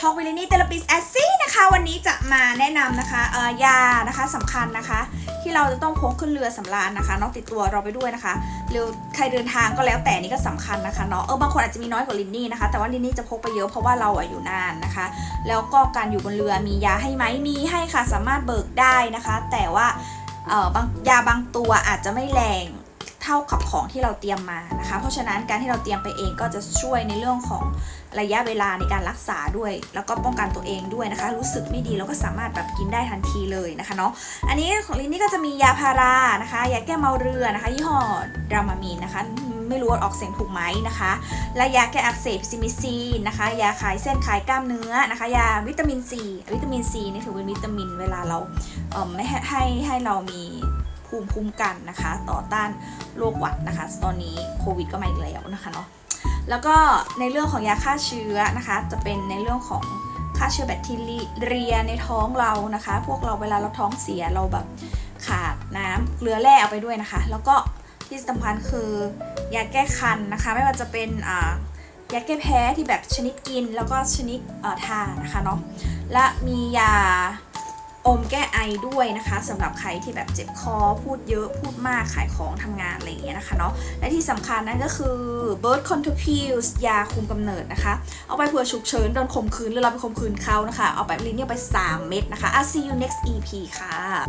ทอกวิลินี่เทเลปิสแอซี่นะคะ วันนี้จะมาแนะนำนะคะเอ่อยานะคะสำคัญนะคะ ที่เราจะต้องพกขึ้นเรือสำราญนะคะเนอกติดตัวเราไปด้วยนะคะหรือใครเดินทางก็แล้วแต่นี่ก็สำคัญนะคะเนาะเออบางคนอาจจะมีน้อยกว่าลินนี่นะคะ แต่ว่าลินนี่จะพกไปเยอะเพราะว่าเราอะอยู่นานนะคะ แล้วก็การอยู่บนเรือมียาให้ไหมมีให้ค่ะสามารถเบิกได้นะคะ แต่ว่าเอ่อบางยาบางตัวอาจจะไม่แรง เท่ากับของที่เราเตรียมมานะคะ เพราะฉะนั้นการที่เราเตรียมไปเองก็จะช่วยในเรื่องของระยะเวลาในการรักษาด้วย แล้วก็ป้องกันตัวเองด้วยนะคะ รู้สึกไม่ดีเราก็สามารถแบบกินได้ทันทีเลยนะคะเนาะอันนี้ของลินนี่ก็จะมียาพารานะคะยาแก้เมาเรือนะคะยี่ห้อดรามามีนนะคะไม่รู้ว่าออกเสียงถูกไหมนะคะ และยาแก้อักเสบซิมิซีนนะคะ ยาคลายเส้นคลายกล้ามเนื้อนะคะ ยาวิตามินซีวิตามินซีนี่ถือเป็นวิตามินเวลาเราเออไม่ให้ให้เรามี ภูมิคุ้มกันนะคะ ต่อต้านโรคหวัดนะคะ ตอนนี้โควิดก็มาอีกแล้วนะคะเนาะแล้วก็ในเรื่องของยาฆ่าเชื้อนะคะ จะเป็นในเรื่องของฆ่าเชื้อแบคทีเรียในท้องเรานะคะ พวกเราเวลาเราท้องเสียเราแบบขาดน้ำเกลือแร่เอาไปด้วยนะคะ แล้วก็ที่สำคัญคือยาแก้คันนะคะ ไม่ว่าจะเป็นอ่ายาแก้แพ้ที่แบบชนิดกินแล้วก็ชนิดทานนะคะเนาะและมียา อมแก้ไอด้วยนะคะสำหรับใครที่แบบเจ็บคอพูดเยอะพูดมากขายของทำงานอะไรอย่างเงี้ยนะคะเนาะและที่สำคัญนั่นก็คือ birth control pills ยาคุมกำเนิดนะคะ เอาไปเผื่อฉุกเฉินโดนข่มขืนหรือเราไปข่มขืนเขานะคะ เอาไปลินเนี่ยไป 3 เม็ดนะคะอะ see you next EP ค่ะ